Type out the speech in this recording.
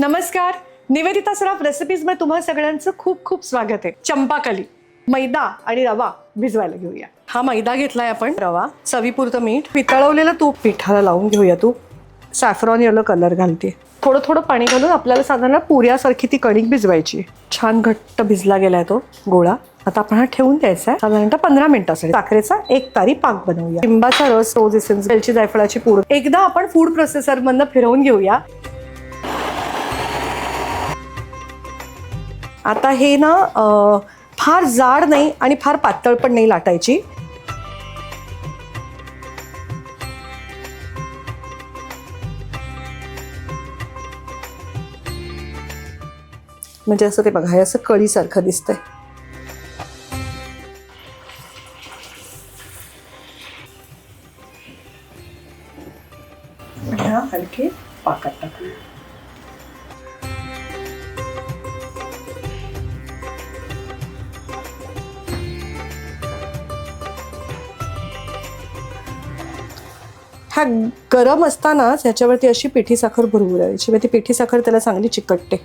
नमस्कार. निवेदिता सराफ रेसिपीजमध्ये तुम्हा सगळ्यांचं खूप खूप स्वागत आहे. चंपाकली मैदा आणि रवा भिजवायला घेऊया. हा मैदा घेतलाय आपण. रवा चवीपुरतं मीठ पितळवलेलं तूप पिठाला लावून घेऊया तूप सॅफ्रॉन येलो कलर घालते. थोडं थोडं पाणी घालून आपल्याला साधारण पुऱ्यासारखी ती कणिक भिजवायची. छान घट्ट भिजला गेलाय तो गोळा. आता आपण हा ठेवून द्यायचा आहे. साधारणतः पंधरा मिनिटासाठी साखरेचा एक तारी पाक बनवूया. लिंबाचा रस रोज एसेन्स वेलची जायफळाची पूड. एकदा आपण फूड प्रोसेसर मधनं फिरवून घेऊया. आता हे ना फार जाड नाही आणि फार पातळ पण नाही लाटायची. म्हणजे असं ते बघा हे असं कळीसारखं दिसतंय. हलके पाकात टाकूया. हा गरम असतानाच ह्याच्यावरती अशी पिठी साखर भरवू द्यायची मग म्हणजे ती पिठी साखर त्याला चांगली चिकटते.